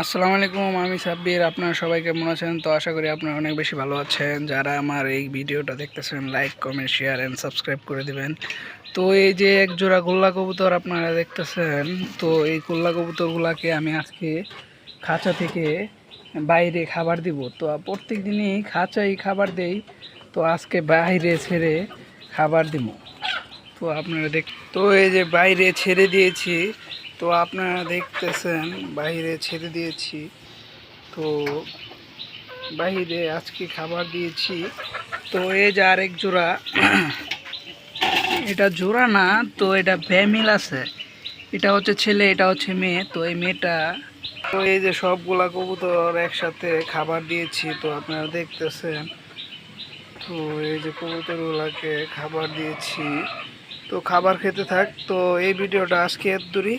আসসালামু আলাইকুম, আমি সাব্বির, আপনারা সবাই কেমন আছেন? তো আশা করি আপনারা অনেক বেশি ভালো আছেন। যারা আমার এই ভিডিওটা দেখতেছেন like comment share and subscribe করে দিবেন। তো এই যে এক জোড়া গোল্লা কবুতর আপনারা দেখতেছেন, তো এই গোল্লা কবুতরগুলাকে আমি আজকে খাঁচা থেকে বাইরে খাবার দিব। তো প্রত্যেক দিনই খাঁচাই খাবার দেই, তো আজকে বাইরে ছেড়ে খাবার দিব। তো আপনারা দেখ তো এই যে বাইরে ছেড়ে দিয়েছি তো আপনারা দেখতেছেন, বাইরে ছেড়ে দিয়েছি। তো বাইরে আজকে খাবার দিয়েছি। তো এই যে আরেক জোড়া, এটা জোড়া না, তো এটা ফ্যামিল আছে। এটা হচ্ছে ছেলে, এটা হচ্ছে মেয়ে, তো এই মেয়েটা, তো এই যে সবগুলা কবুতর একসাথে খাবার দিয়েছি, তো আপনারা দেখতেছেন। তো এই যে কবুতরগুলাকে খাবার দিয়েছি। তো খাবার খেতে থাক, তো এই ভিডিওটা আজকে এত দূরই